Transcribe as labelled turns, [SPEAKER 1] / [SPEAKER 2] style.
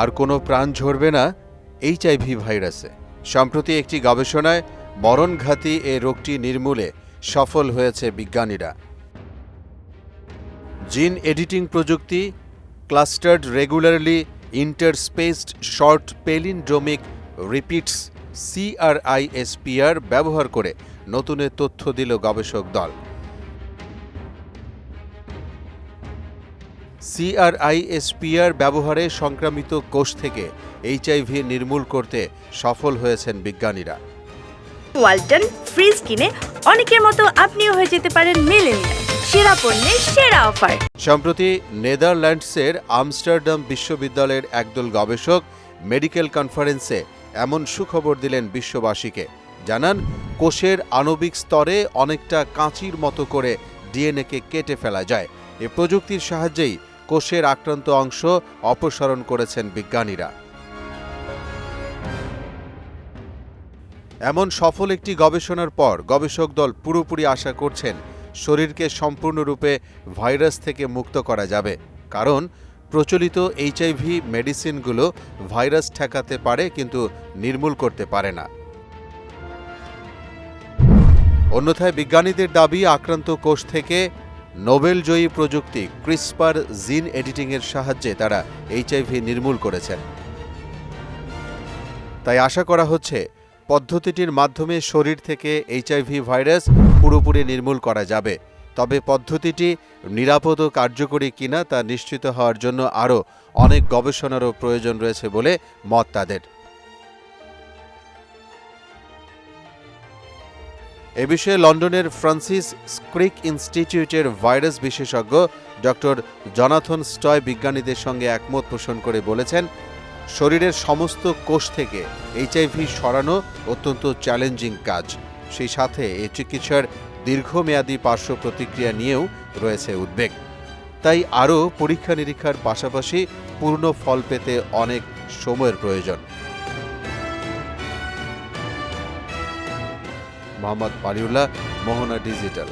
[SPEAKER 1] আর কোনো প্রাণ ঝরবে না এইচআইভি ভাইরাসে। সম্প্রতি একটি গবেষণায় মরণঘাতী এ রোগটি নির্মূলে সফল হয়েছে বিজ্ঞানীরা। জিন এডিটিং প্রযুক্তি, clustered regularly interspaced short palindromic repeats CRISPR ব্যবহার করে নতুনের তথ্য দিল গবেষক দল। সিআরআইএসপিআর ব্যবহারে সংক্রামিত কোষ থেকে এইচআইভি নির্মূল করতে সফল হয়েছেন বিজ্ঞানীরা।
[SPEAKER 2] ওয়ালটন ফ্রিজ কিনে অনেকের মতো আপনিও হয়ে যেতে পারেন মেলেনিয়া সেরা পণ্যের সেরা অফার।
[SPEAKER 1] সম্প্রতি নেদারল্যান্ডসের আমস্টারডাম বিশ্ববিদ্যালয়ের একদল গবেষক মেডিকেল কনফারেন্সে এমন সুখবর দিলেন বিশ্ববাসীকে। জানান কোষের আণবিক স্তরে অনেকটা কাঁচির মতো করে ডিএনএকে কেটে ফেলা যায়। এ প্রযুক্তির সাহায্যেই কোষের আক্রান্ত অংশ অপসারণ করেছেন বিজ্ঞানীরা। এমন সফল একটি গবেষণার পর গবেষক দল পুরোপুরি আশা করছেন শরীরকে সম্পূর্ণরূপে ভাইরাস থেকে মুক্ত করা যাবে। কারণ প্রচলিত এইচআইভি মেডিসিনগুলো ভাইরাস ঠেকাতে পারে কিন্তু নির্মূল করতে পারে না। অন্যথায় বিজ্ঞানীদের দাবি, আক্রান্ত কোষ থেকে নোবেলজয়ী প্রযুক্তি ক্রিসপার জিন এডিটিংয়ের সাহায্যে তারা এইচআইভি নির্মূল করেছেন। তাই আশা করা হচ্ছে, পদ্ধতিটির মাধ্যমে শরীর থেকে এইচআইভি ভাইরাস পুরোপুরি নির্মূল করা যাবে। তবে পদ্ধতিটি নিরাপদ ও কার্যকরী কিনা তা নিশ্চিত হওয়ার জন্য আরও অনেক গবেষণারও প্রয়োজন রয়েছে বলে মত তাদের। এ বিষয়ে লন্ডনের ফ্রান্সিস স্ক্রিক ইনস্টিটিউটের ভাইরাস বিশেষজ্ঞ ডক্টর জনাথন স্টয় বিজ্ঞানীদের সঙ্গে একমত পোষণ করে বলেছেন, শরীরের সমস্ত কোষ থেকে এইচআইভি সরানো অত্যন্ত চ্যালেঞ্জিং কাজ। সেই সাথে এই চিকিৎসার দীর্ঘমেয়াদী পার্শ্ব প্রতিক্রিয়া নিয়েও রয়েছে উদ্বেগ। তাই আরও পরীক্ষা নিরীক্ষার পাশাপাশি পূর্ণ ফল পেতে অনেক সময়ের প্রয়োজন। মোহাম্মদ পারিউল্লাহ মোহনা ডিজিটাল।